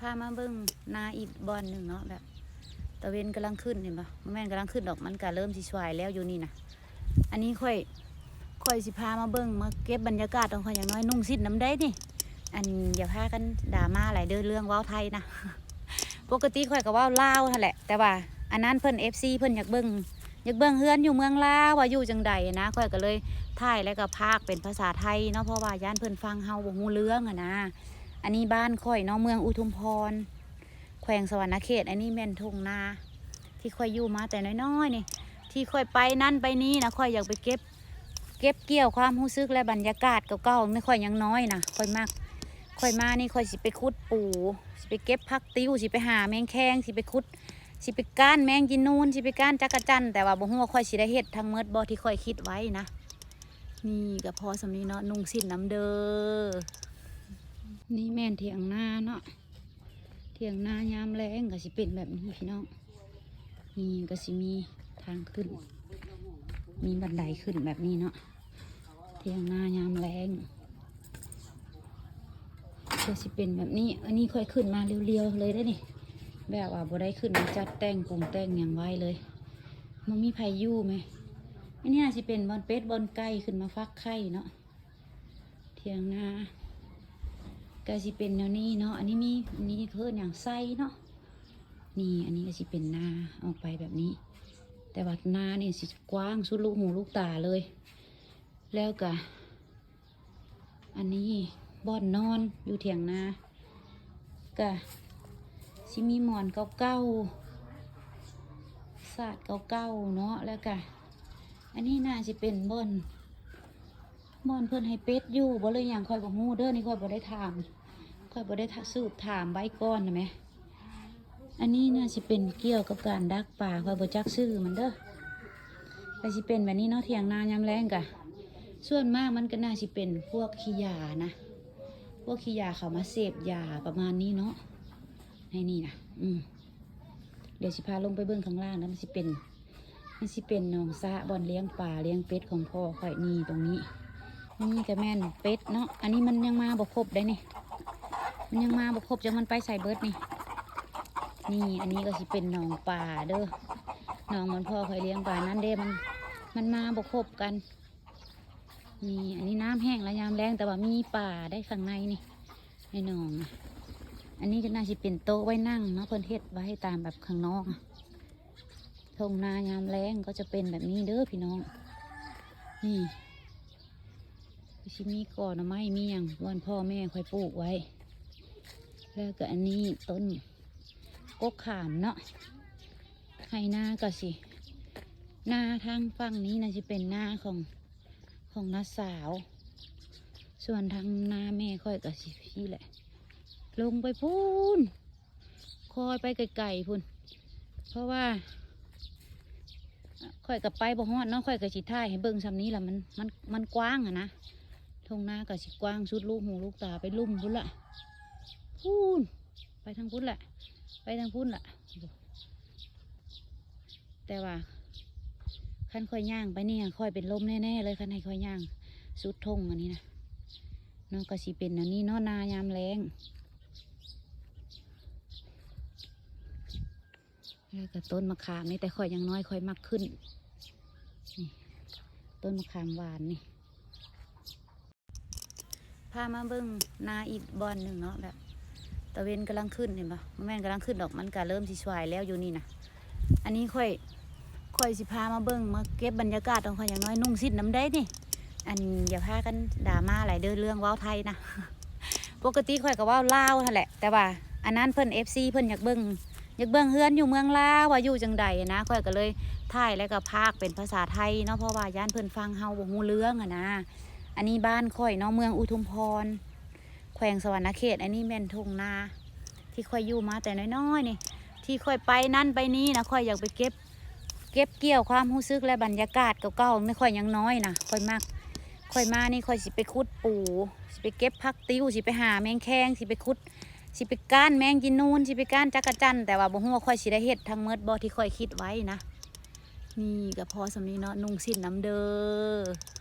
พามาเบิ่งนาอีกบอนหนึ่งเนาะแบบตะเวนกำลังขึ้นเห็นปะแม่นกำลังขึ้นดอกมันก็เริ่มสิสวายแล้วอยู่นี่นะอันนี้ค่อยค่อยสิพามาเบิ่งมาเก็บบรรยากาศของข่อยอย่างน้อยนุ่งสิ้นน้ำได้นี่ อันอย่าพากันด่ามาหลายเด้อเรื่องว้าวไทยนะปกติข่อยก็ว้าลาวนั่นแหละ แต่ว่าอันนั้นเพิ่น FC เพิ่นอยากเบิ่งอยากเบิ่งเฮือนอยู่เมืองลาวว่าอยู่จังใดนะข่อยก็เลยถ่ายแล้วก็พากเป็นภาษาไทยเนาะเพราะว่าย่านเพิ่นฟังเฮาบ่ฮู้เรื่องอะนะ อันนี้บ้านข่อยเนาะเมืองอุทุมพร แขวงสวรรณเขต อันนี้แม่นทงนา ที่ข่อยอยู่มาแต่น้อยๆนี่ ที่ข่อยไปนั่นไปนี้นะข่อยอยากไปเก็บ เก็บเกี่ยวความรู้สึกและบรรยากาศเก่าๆนี่ข่อยยังน้อยนะข่อยมากข่อยมานี่ข่อยสิไปขุดปูสิไปเก็บผักติ้วสิไปหาแมงแคงสิไปขุดสิไปก้านแมงกินนูนสิไปก้านจักระจันแต่ว่าบ่ฮู้ว่าข่อยสิได้เฮ็ดทั้งเมดบ่ที่ข่อยคิดไว้นะ นี่ก็พอสำนี้เนาะนุ่งสิ้นน้ำเด้อ นี่แม่นเถียงนาเนาะเถียงนายามแรงก็สิเป็นแบบนี้พี่น้องนี่ก็สิมีทางขึ้น มีบันไดขึ้นแบบนี้เนาะเถียงนายามแรงก็สิเป็นแบบนี้ อันนี้ค่อยขึ้นมาเรียวๆเลยได้นี่แบบว่าบ่ได้ขึ้นมาจัดแต่งปรุงแต่งอย่างไว้เลยมันมีพายุไหมอันนี้น่าสิเป็นบอนเป็ดบอนไก่ขึ้นมาฟักไข่เนาะเถียงนา ก็สิเป็นแนวนี้เนาะ อันนี้มี อันนี้เพิ่นอย่างไส้เนาะ นี่อันนี้ก็สิเป็นนาออกไปแบบนี้ แต่ว่านานี่สิกว้างสุดลูกหูลูกตาเลย แล้วก็อันนี้บ่อนนอนอยู่เถียงนาก็สิมีหมอนเก่าๆศาสตร์เก่าๆเนาะแล้วก็อันนี้น่าสิเป็นบ่อนม่อนเพื่อนให้เป็ดอยู่บ่เลยอย่างคอยบอกงูเด้อนี่คอยบ่ได้ถาม ค่อยบ่ได้สืบถามใบก้อนนะไหมอันนี้น่าสิเป็นเกี่ยวกับการดักป่าค่อยบ่จักซื้อมันเด้อก็สิเป็นแบบนี้เนาะเถียงนายามแรงกะส่วนมากมันก็น่าสิเป็นพวกขี้ยานะ พวกขี้ยาเขามาเสพยาประมาณนี้เนาะให้นี่นะอืมเดี๋ยวสิพาลงไปเบื้องข้างล่างนะมันสิเป็นมันสิเป็นหนองสะบอนเลี้ยงปลาเลี้ยงเป็ดของพ่อข่อยนี่ตรงนี้ นี่ก็แม่นเป็ดเนาะอันนี้มันยังมาบ่ครบได้นี่ มันยังมาบ่ครบจะมันไปใส่เบิร์ดนี่ นี่อันนี้ก็สิเป็นหนองป่าเด้อหนองมันพ่อเคยเลี้ยงป่านั้นเด้มัน มันมาบ่ครบกันนี่อันนี้น้ำแห้งแล้วยามแรงแต่ว่ามีป่าได้ข้างในนี่ในหนอง อันนี้ก็น่าสิเป็นโต๊ะไว้นั่งเนาะเพิ่นเฮ็ดไว้ตามแบบข้างนอกทงนายามแรงก็จะเป็นแบบนี้เด้อพี่น้อง นี่ชิมีก่อนน่อไม้มีอย่างวันพ่อแม่คอยปลูกไว้ แล้วก็อันนี้ต้นกกขามเนาะให้หน้าก็สิ หน้าทางฝั่งนี้นะจะเป็นหน้าของของน้าสาว ส่วนทางหน้าแม่ค่อยก็สิพี่แหละ ลงไปพูนคอยไปไกลๆพูนเพราะว่าค่อยกับไปบ่ฮอดเนาะค่อยกับสิท่ายให้เบิ่งซำนี้แหละมันมันมันกว้างอะนะทงหน้าก็สิกว้างสุดลูกหูลูกตาไปลุ่มพุ่นละ พูนไปทางพุ่นแหละ ไปทางพุ่นแหละแต่ว่าคันค่อยย่างไปเนี่ยค่อยเป็นลมแน่ๆเลยคันให้ค่อยย่างสุดทงอันนี้นะน้องก็สิเป็นอันนี้นาะนายามแรงแล้วก็ต้นมะขามนี่แต่ค่อยยังน้อยค่อยมากขึ้นนี่ต้นมะขามหวานนี่พามาเบิ่งนาอีกบอนหนึ่งเนาะแบบ ตะเวนกำลังขึ้นเห็นปะแม่นกำลังขึ้นดอกมันก็เริ่มสิสวายแล้วอยู่นี่นะอันนี้ค่อยค่อยสิพามาเบิ่งมาเก็บบรรยากาศของข่อยอย่างน้อยนุ่งสิ้นน้ำได้นี่ อันอย่าพากันด่ามาหลายเด้อเรื่องว้าวไทยนะปกติข่อยก็เว้าลาวนั่นแหละ แต่ว่าอันนั้นเพิ่น FC เพิ่นอยากเบิ่งอยากเบิ่งเฮือนอยู่เมืองลาวว่าอยู่จังใดนะข่อยก็เลยถ่ายแล้วก็พากเป็นภาษาไทยเนาะเพราะว่าย่านเพิ่นฟังเฮาบ่ฮู้เรื่องอะนะ อันนี้บ้านข่อยเนาะเมืองอุทุมพร วงสวรรณเขตอันนี้แม่นทุ่งนา ที่ข่อยอยู่มาแต่น้อยๆนี่ ที่ข่อยไปนั่นไปนี้นะข่อยอยากไปเก็บ เก็บเกี่ยวความรู้สึกและบรรยากาศเก่าๆนี่ข่อยยังน้อยนะข่อยมากข่อยมานี่ข่อยสิไปขุดปูสิไปเก็บผักติ้วสิไปหาแมงแคงสิไปขุดสิไปก้านแมงกินนูนสิไปก้านจักรจันแต่ว่าบ่ฮู้ว่าข่อยสิได้เฮ็ดทั้งเมดบ่ที่ข่อยคิดไว้นะ นี่ก็พอสำนี้เนาะนุ่งสิ้นน้ำเด้อ